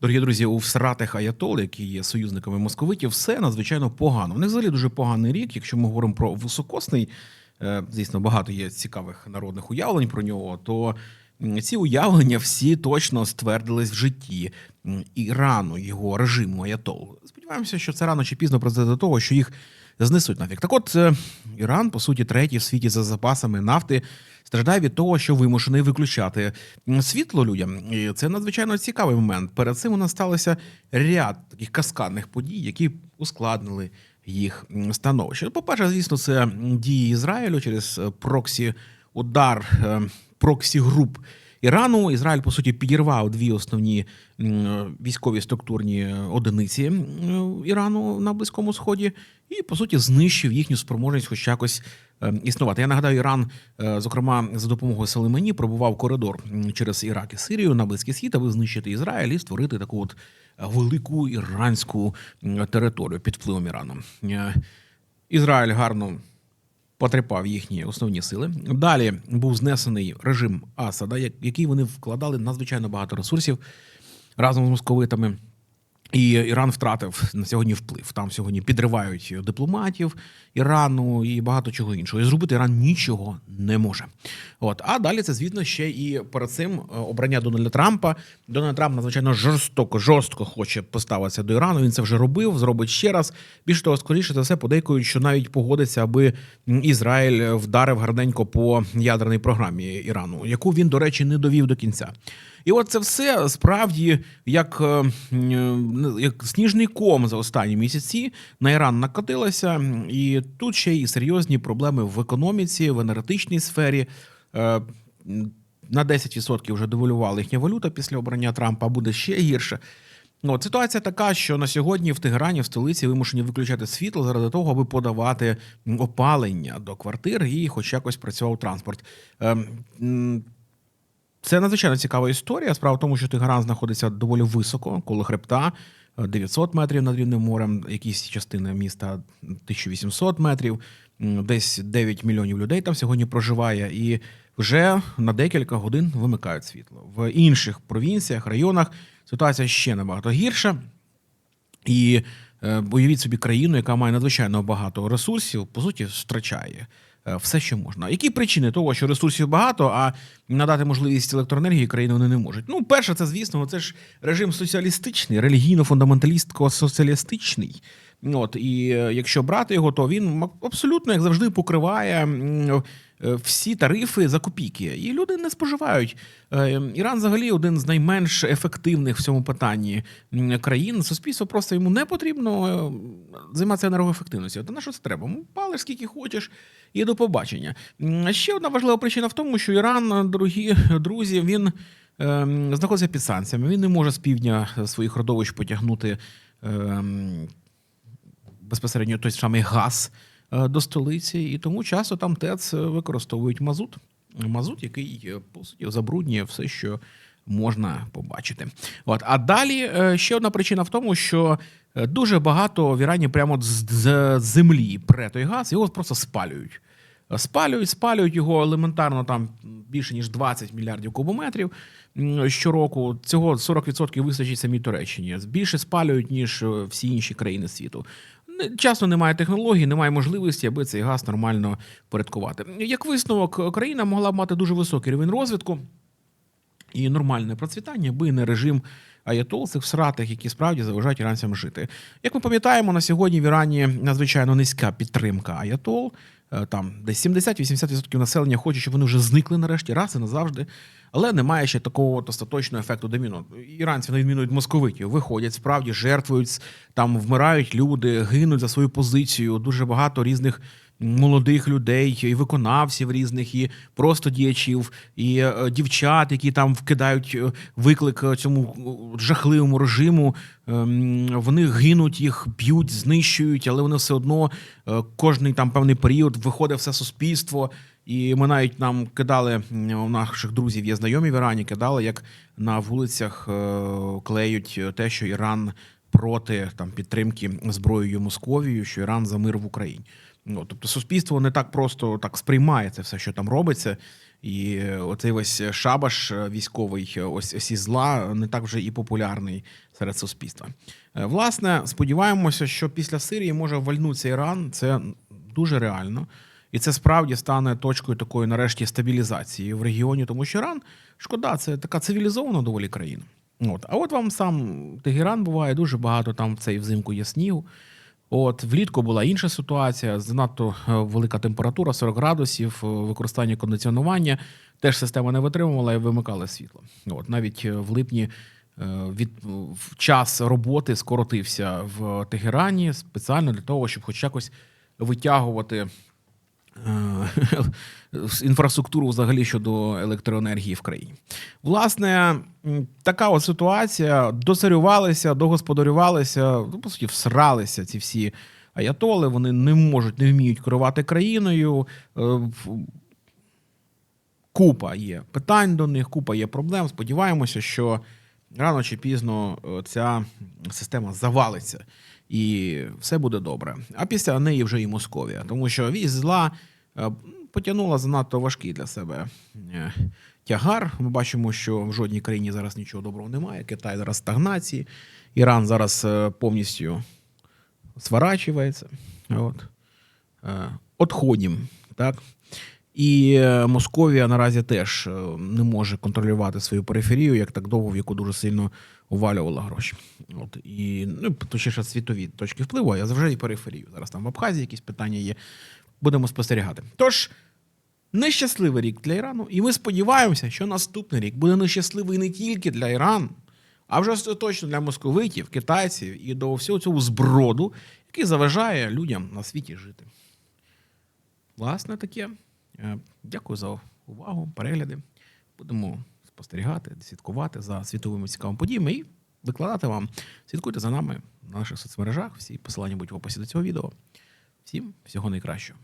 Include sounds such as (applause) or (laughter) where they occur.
Дорогі друзі, у всратих аятол, які є союзниками московитів, все надзвичайно погано. В них взагалі дуже поганий рік. Якщо ми говоримо про високосний, е, звісно, багато є цікавих народних уявлень про нього, то ці уявлення всі точно ствердились в житті Ірану, його режиму аятол. Сподіваємося, що це рано чи пізно призведе до того, що їх знесуть нафіг. Так от е, Іран, по суті, третій в світі за запасами нафти, страждає від того, що вимушений виключати світло людям. І це надзвичайно цікавий момент. Перед цим у нас сталося ряд таких каскадних подій, які ускладнили їх становище. По-перше, звісно, це дії Ізраїлю через е, проксі удар е, проксі груп. Ірану Ізраїль по суті підірвав дві основні військові структурні одиниці Ірану на Близькому Сході і по суті знищив їхню спроможність хоч якось е, існувати. Я нагадаю, Іран, е, зокрема, за допомогою Селемені пробував коридор через Ірак і Сирію на Близький Схід, аби знищити Ізраїль і створити таку от е, велику іранську територію під впливом Ірану. Е, Ізраїль гарно потрепав їхні основні сили. Далі був знесений режим Асада, як- який вони вкладали надзвичайно багато ресурсів разом з московитами. І Іран втратив на сьогодні вплив. Там сьогодні підривають дипломатів Ірану і багато чого іншого. І зробити Іран нічого не може. От а далі це звісно ще і перед цим е, обрання Дональда Трампа. Дональд Трамп надзвичайно жорстоко, жорстко хоче поставитися до Ірану. Він це вже робив, зробить ще раз. Більше того, скоріше за все, подейкують, що навіть погодиться, аби Ізраїль вдарив гарненько по ядерній програмі Ірану, яку він, до речі, не довів до кінця. І от це все справді як, е, як сніжний ком за останні місяці на Іран накотилося, і тут ще й серйозні проблеми в економіці, в енергетичній сфері. Е, На 10% вже девалювала їхня валюта після обрання Трампа, а буде ще гірше. Ну, от ситуація така, що на сьогодні в Тегерані, в столиці, вимушені виключати світло заради того, аби подавати опалення до квартир і хоч якось працював транспорт. Це надзвичайно цікава історія. Справа в тому, що Тегеран знаходиться доволі високо, коло хребта, е, 900 метрів над рівнем морем, якісь частини міста 1800 метрів, десь 9 мільйонів людей там сьогодні проживає, і вже на декілька годин вимикають світло. В інших провінціях, районах ситуація ще набагато гірша. І е, уявіть собі країну, яка має надзвичайно багато ресурсів, по суті, втрачає е, все, що можна. Які причини того, що ресурсів багато, а надати можливість електроенергії країни вони не можуть? Ну, перше, це звісно, це ж режим соціалістичний, релігійно-фундаменталістко-соціалістичний. От і е, якщо брати його, то він абсолютно як завжди покриває е, всі тарифи за копійки, і люди не споживають. Е, Іран взагалі один з найменш ефективних в цьому питанні країн. Суспільство просто йому не потрібно е, займатися енергоефективністю. Та на що це треба? Палиш скільки хочеш, і до побачення. Ще одна важлива причина в тому, що Іран, дорогі друзі, він знаходиться під санкціями. Він не може з півдня своїх родовищ потягнути. безпосередньо той самий газ е, до столиці, і тому часто там ТЕЦ використовують мазут. Мазут, який е, по суті забруднює все, що можна побачити. От а далі е, ще одна причина в тому, що е, дуже багато в Ірані прямо з, землі пре той газ, його просто спалюють. Спалюють, спалюють його елементарно там більше ніж 20 мільярдів кубометрів щороку. Цього 40% вистачить самій Туреччині. Більше спалюють, ніж е, всі інші країни світу. Часто немає технологій, немає можливості, аби цей газ нормально порядкувати. Як висновок, країна могла б мати дуже високий рівень розвитку і нормальне процвітання, аби не режим аятол цих всратих, які справді заважають іранцям жити. Як ми пам'ятаємо, на сьогодні в Ірані надзвичайно низька підтримка аятол. Е, Там десь 70-80% населення хоче, щоб вони вже зникли нарешті, раз і назавжди. Але немає ще такого от остаточного ефекту доміно. Іранці, на відміну від московитів, виходять, справді жертвують, там вмирають люди, гинуть за свою позицію. Дуже багато різних молодих людей, і виконавців різних, і просто діячів, і е, дівчат, які там вкидають е, виклик е, цьому жахливому режиму. Ем, Вони гинуть, їх б'ють, знищують, але вони все одно кожний там певний період виходить все суспільство. І ми навіть нам кидали у наших друзів, є знайомі в Ірані, кидали, як на вулицях клеють те, що Іран проти там підтримки зброєю Московією, що Іран за мир в Україні. Ну, тобто суспільство не так просто так сприймає це все, що там робиться. І е, оцей весь шабаш е, військовий, е, ось із зла, не так вже і популярний серед суспільства. Власне, сподіваємося, що після Сирії може вальнутися Іран. Це дуже реально. І це справді стане точкою такої, нарешті, стабілізації в регіоні, тому що Іран, шкода, це така цивілізована доволі країна. От. А от вам сам Тегеран буває дуже багато там в цей взимку є снігу. От влітку була інша ситуація, занадто е, велика температура, 40 градусів, е, використання кондиціонування. Теж система не витримувала і вимикала світло. От навіть е, в липні від час роботи скоротився в Тегерані спеціально для того, щоб хоч якось витягувати (laughs) інфраструктуру взагалі щодо електроенергії в країні. Власне, така от ситуація. Доцарювалися, догосподарювалися, ну, по суті, всралися ці всі аятоли. Вони не можуть, не вміють керувати країною. Е, Купа є питань до них, купа є проблем. Сподіваємося, що рано чи пізно е, ця система завалиться і все буде добре. А після неї вже і Московія, тому що вісь зла е, потягнула занадто важкий для себе е, тягар. Ми бачимо, що в жодній країні зараз нічого доброго немає. Китай зараз в стагнації, Іран зараз повністю сворачивается. От. Отходім, так? І е, Московія наразі теж е, не може контролювати свою периферію, як так довго, в яку дуже сильно увалювала гроші. От і ну, точніше, світові точки впливу, а завжди і периферію. Зараз там в Абхазії якісь питання є. Будемо спостерігати. Тож, нещасливий рік для Ірану, і ми сподіваємося, що наступний рік буде нещасливий не тільки для Ірану, а вже остаточно для московитів, китайців і до всього цього зброду, який заважає людям на світі жити. Власне, таке. Е, Дякую за увагу, перегляди. Будемо спостерігати, слідкувати за світовими цікавими подіями і викладати вам. Слідкуйте за нами на наших соцмережах. Всі посилання будуть в описі до цього відео. Всім всього найкращого.